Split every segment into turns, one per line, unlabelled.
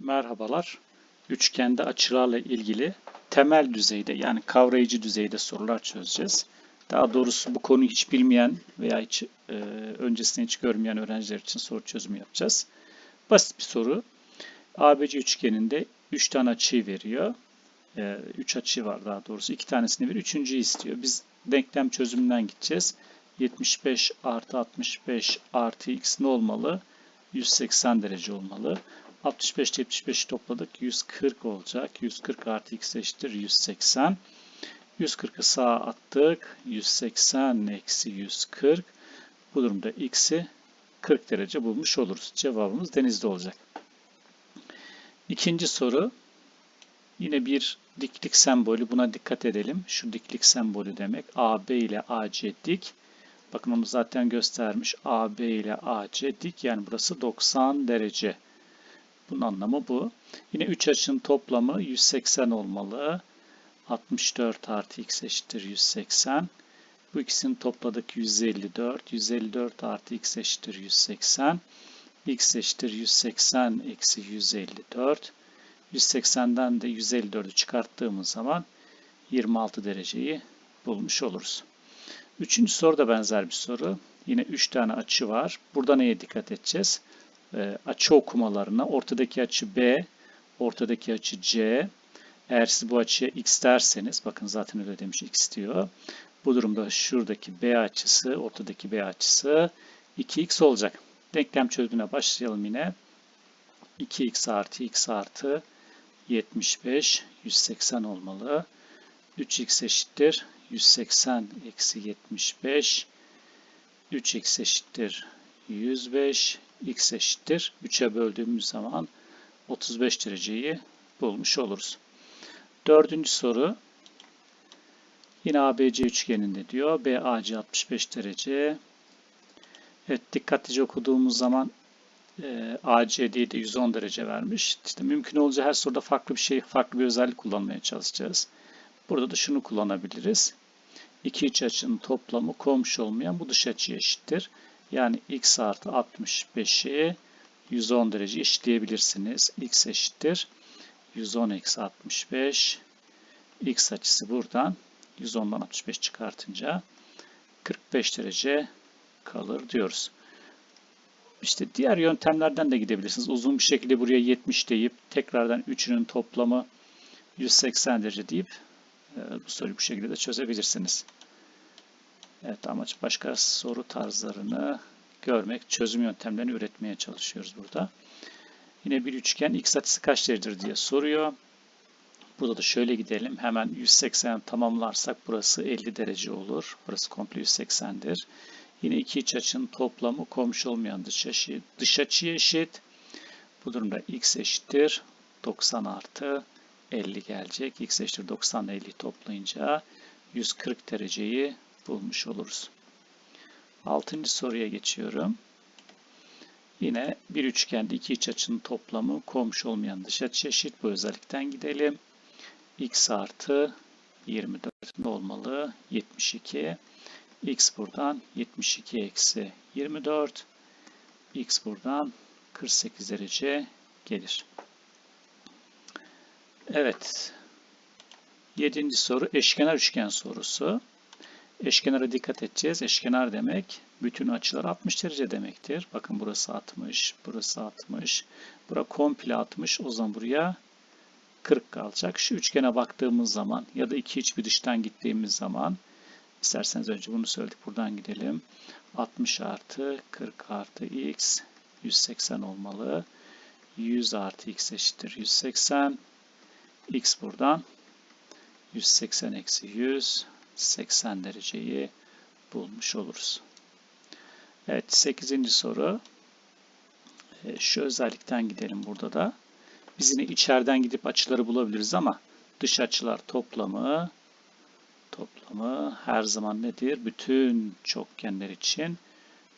Merhabalar. Üçgende açılarla ilgili temel düzeyde yani kavrayıcı düzeyde sorular çözeceğiz. Daha doğrusu bu konuyu hiç bilmeyen veya hiç e, öncesinde hiç görmeyen öğrenciler için soru çözümü yapacağız. Basit bir soru. ABC üçgeninde 3 tane açıyı veriyor. 3 açı var daha doğrusu. 2 tanesini bir, üçüncüyü istiyor. Biz denklem çözümünden gideceğiz. 75 artı 65 artı x ne olmalı? 180 derece olmalı. 65 75 topladık. 140 olacak. 140 artı x eşittir 180. 140'ı sağa attık. 180 eksi 140. Bu durumda x'i 40 derece bulmuş oluruz. Cevabımız denizde olacak. İkinci soru. Yine bir diklik sembolü. Buna dikkat edelim. Şu diklik sembolü demek. AB ile AC dik. Bakın onu zaten göstermiş. AB ile AC dik. Yani burası 90 derece. Bunun anlamı bu. Yine 3 açının toplamı 180 olmalı. 64 artı x eşittir 180. Bu ikisini topladık 154. 154 artı x eşittir 180. x eşittir 180 eksi 154. 180'den de 154'ü çıkarttığımız zaman 26 dereceyi bulmuş oluruz. Üçüncü soru da benzer bir soru. Yine 3 tane açı var. Burada neye dikkat edeceğiz? E, açı okumalarına. Ortadaki açı B, ortadaki açı C. Eğer siz bu açıya x derseniz, bakın zaten öyle demiş x diyor. Bu durumda şuradaki B açısı, ortadaki B açısı 2x olacak. Denklem çözümüne başlayalım yine. 2x artı x artı 75, 180 olmalı. 3x eşittir 180 eksi 75. 3x eşittir 105. x eşittir 3'e böldüğümüz zaman 35 dereceyi bulmuş oluruz. Dördüncü soru. Yine ABC üçgeninde diyor. BAC 65 derece. Evet dikkatlice okuduğumuz zaman e, AC de 110 derece vermiş. İşte mümkün olunca her soruda farklı bir şey, farklı bir özellik kullanmaya çalışacağız. Burada da şunu kullanabiliriz. İki iç açının toplamı komşu olmayan bu dış açıya eşittir. Yani x artı 65'i 110 derece eşitleyebilirsiniz. x eşittir. 110 eksi 65. x açısı buradan 110'dan 65 çıkartınca 45 derece kalır diyoruz. İşte diğer yöntemlerden de gidebilirsiniz. Uzun bir şekilde buraya 70 deyip tekrardan üçünün toplamı 180 derece deyip e, bu soruyu bu şekilde de çözebilirsiniz. Evet amaç başka soru tarzlarını görmek, çözüm yöntemlerini üretmeye çalışıyoruz burada. Yine bir üçgen x açısı kaç derecedir diye soruyor. Burada da şöyle gidelim. Hemen 180 tamamlarsak burası 50 derece olur. Burası komple 180'dir. Yine iki iç açının toplamı komşu olmayan dış, açı, dış açıya eşit. Bu durumda x eşittir 90 artı 50 gelecek. x eşittir 90 50 toplayınca 140 dereceyi bulmuş oluruz. Altıncı soruya geçiyorum. Yine bir üçgende iki iç açının toplamı komşu olmayan dış açı eşit. Bu özellikten gidelim. x artı 24 ne olmalı? 72. x buradan 72 eksi 24. x buradan 48 derece gelir. Evet. Yedinci soru eşkenar üçgen sorusu. Eşkenara dikkat edeceğiz. Eşkenar demek bütün açılar 60 derece demektir. Bakın burası 60, burası 60. Bura komple 60. O zaman buraya 40 kalacak. Şu üçgene baktığımız zaman ya da iki iç bir dıştan gittiğimiz zaman isterseniz önce bunu söyledik. Buradan gidelim. 60 artı 40 artı x 180 olmalı. 100 artı x eşittir 180. x buradan 180 eksi 100 80 dereceyi bulmuş oluruz. Evet 8. soru. E, şu özellikten gidelim burada da. Biz yine içeriden gidip açıları bulabiliriz ama dış açılar toplamı toplamı her zaman nedir? Bütün çokgenler için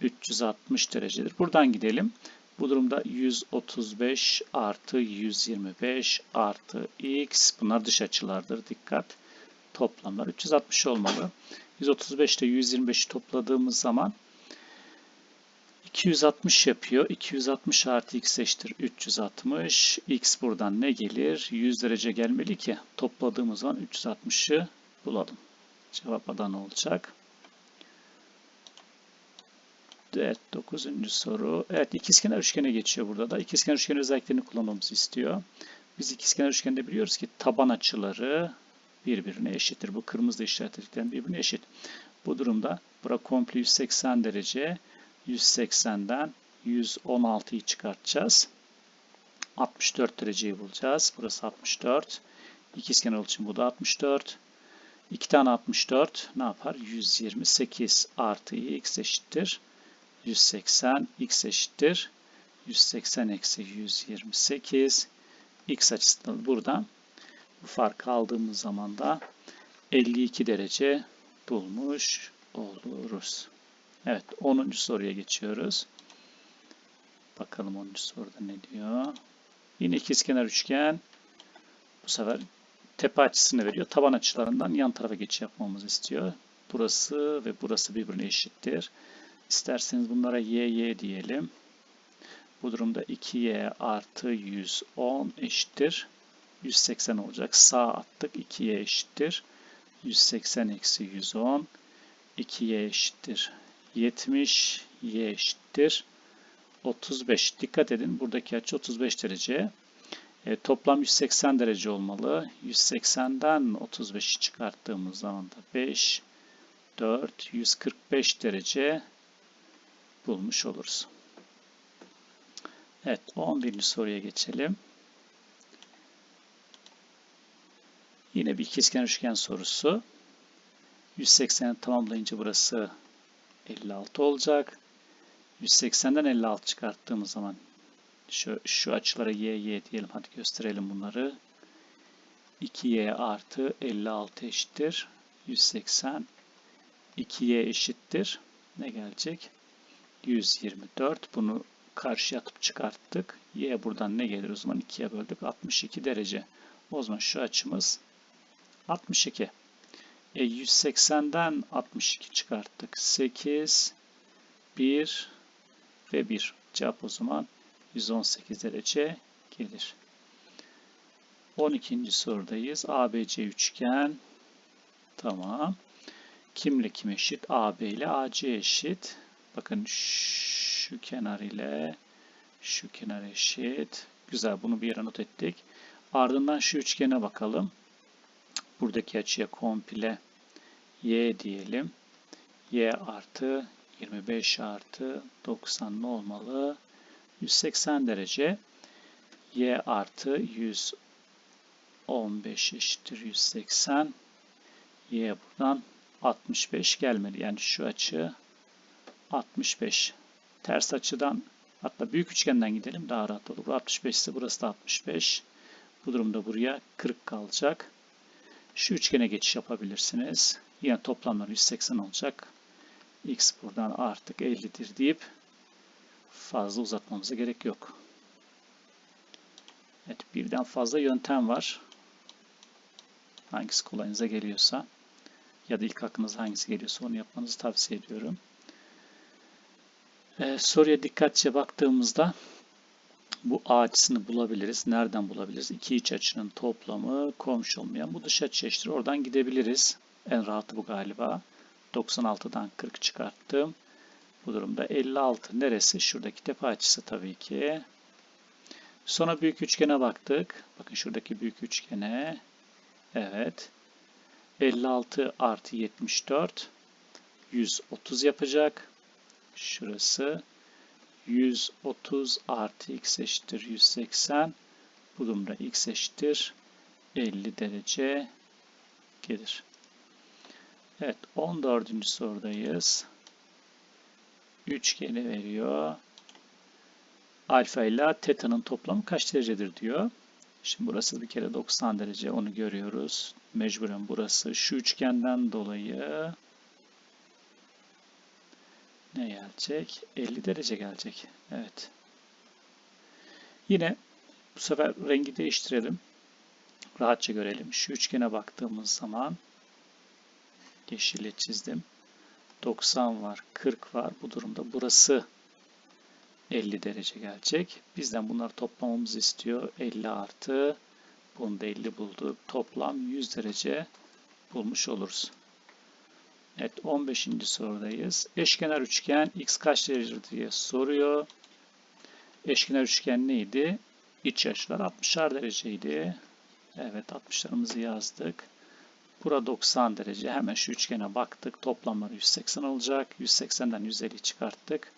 360 derecedir. Buradan gidelim. Bu durumda 135 artı 125 artı x bunlar dış açılardır. Dikkat toplamlar 360 olmalı. 135 ile 125'i topladığımız zaman 260 yapıyor. 260 artı x eşittir 360. x buradan ne gelir? 100 derece gelmeli ki topladığımız zaman 360'ı bulalım. Cevap Adana olacak. Evet, dokuzuncu soru. Evet, ikizkenar üçgene geçiyor burada da. İkizkenar üçgen özelliklerini kullanmamızı istiyor. Biz ikizkenar üçgende biliyoruz ki taban açıları birbirine eşittir. Bu kırmızı işaretlediklerin birbirine eşit. Bu durumda bura komple 180 derece. 180'den 116'yı çıkartacağız. 64 dereceyi bulacağız. Burası 64. İkizkenar için bu da 64. 2 tane 64 ne yapar? 128 artı x eşittir. 180 x eşittir. 180 eksi 128 x açısından buradan bu farkı aldığımız zaman da 52 derece bulmuş oluruz. Evet 10. soruya geçiyoruz. Bakalım 10. soruda ne diyor. Yine ikizkenar üçgen. Bu sefer tepe açısını veriyor. Taban açılarından yan tarafa geçiş yapmamızı istiyor. Burası ve burası birbirine eşittir. İsterseniz bunlara y, y diyelim. Bu durumda 2y artı 110 eşittir. 180 olacak. Sağ attık. 2y eşittir. 180 eksi 110. 2y eşittir. 70. y eşittir. 35. Dikkat edin. Buradaki açı 35 derece. E, toplam 180 derece olmalı. 180'den 35'i çıkarttığımız zaman da 5, 4, 145 derece bulmuş oluruz. Evet 11. soruya geçelim. Yine bir ikizkenar üçgen sorusu. 180'i tamamlayınca burası 56 olacak. 180'den 56 çıkarttığımız zaman şu, şu açılara y, y diyelim. Hadi gösterelim bunları. 2y artı 56 eşittir. 180. 2y eşittir. Ne gelecek? 124. Bunu karşıya atıp çıkarttık. Y buradan ne gelir o zaman? 2'ye böldük. 62 derece. O zaman şu açımız 62. E 180'den 62 çıkarttık. 8, 1 ve 1. Cevap o zaman 118 derece gelir. 12. sorudayız. ABC üçgen. Tamam. Kimle kim eşit? AB ile AC eşit. Bakın şu kenar ile şu kenar eşit. Güzel bunu bir yere not ettik. Ardından şu üçgene bakalım. Buradaki açıya komple y diyelim. y artı 25 artı 90 ne olmalı? 180 derece. y artı 115 eşittir 180. y buradan 65 gelmeli. Yani şu açı 65. Ters açıdan hatta büyük üçgenden gidelim daha rahat olur. 65 ise burası da 65. Bu durumda buraya 40 kalacak. Şu üçgene geçiş yapabilirsiniz. Yine toplamları 180 olacak. X buradan artık 50'dir deyip fazla uzatmamıza gerek yok. Evet birden fazla yöntem var. Hangisi kolayınıza geliyorsa ya da ilk aklınıza hangisi geliyorsa onu yapmanızı tavsiye ediyorum. Ee, soruya dikkatçe baktığımızda bu A açısını bulabiliriz. Nereden bulabiliriz? İki iç açının toplamı komşu olmayan bu dış açı eşittir. Oradan gidebiliriz. En rahatı bu galiba. 96'dan 40 çıkarttım. Bu durumda 56 neresi? Şuradaki tepe açısı tabii ki. Sonra büyük üçgene baktık. Bakın şuradaki büyük üçgene. Evet. 56 artı 74 130 yapacak. Şurası 130 artı x eşittir 180. Bu durumda x eşittir 50 derece gelir. Evet 14. sorudayız. Üçgeni veriyor. Alfa ile teta'nın toplamı kaç derecedir diyor. Şimdi burası bir kere 90 derece onu görüyoruz. Mecburen burası şu üçgenden dolayı ne gelecek? 50 derece gelecek. Evet. Yine bu sefer rengi değiştirelim. Rahatça görelim. Şu üçgene baktığımız zaman yeşille çizdim. 90 var, 40 var. Bu durumda burası 50 derece gelecek. Bizden bunları toplamamızı istiyor. 50 artı bunu da 50 bulduk. Toplam 100 derece bulmuş oluruz. Evet 15. sorudayız. Eşkenar üçgen x kaç derece diye soruyor. Eşkenar üçgen neydi? İç açılar 60'ar dereceydi. Evet 60'larımızı yazdık. Bura 90 derece. Hemen şu üçgene baktık. Toplamları 180 olacak. 180'den 150 çıkarttık.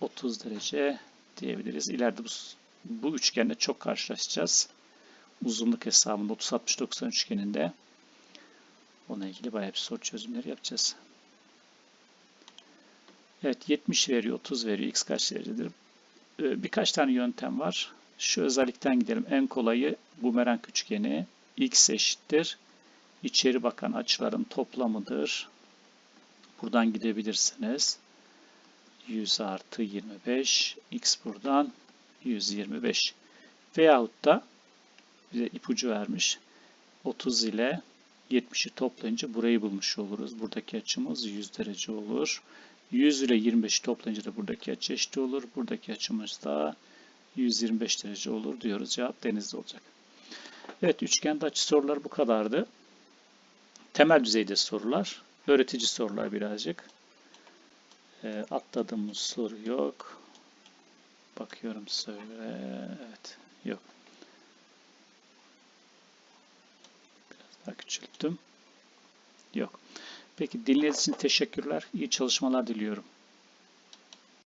30 derece diyebiliriz. İleride bu, bu üçgenle çok karşılaşacağız. Uzunluk hesabında 30-60-90 üçgeninde. Ona ilgili bayağı bir soru çözümleri yapacağız. Evet 70 veriyor, 30 veriyor. X kaç derecedir? Ee, birkaç tane yöntem var. Şu özellikten gidelim. En kolayı bumerang üçgeni. X eşittir. İçeri bakan açıların toplamıdır. Buradan gidebilirsiniz. 100 artı 25. X buradan 125. Veyahut da bize ipucu vermiş. 30 ile 70'i toplayınca burayı bulmuş oluruz. Buradaki açımız 100 derece olur. 100 ile 25'i toplayınca da buradaki açı eşit olur. Buradaki açımız da 125 derece olur diyoruz. Cevap denizde olacak. Evet üçgende açı soruları bu kadardı. Temel düzeyde sorular. Öğretici sorular birazcık. E, atladığımız soru yok. Bakıyorum söyle. Evet. Yok. Daha küçülttüm. Yok. Peki dinlediğiniz için teşekkürler. İyi çalışmalar diliyorum.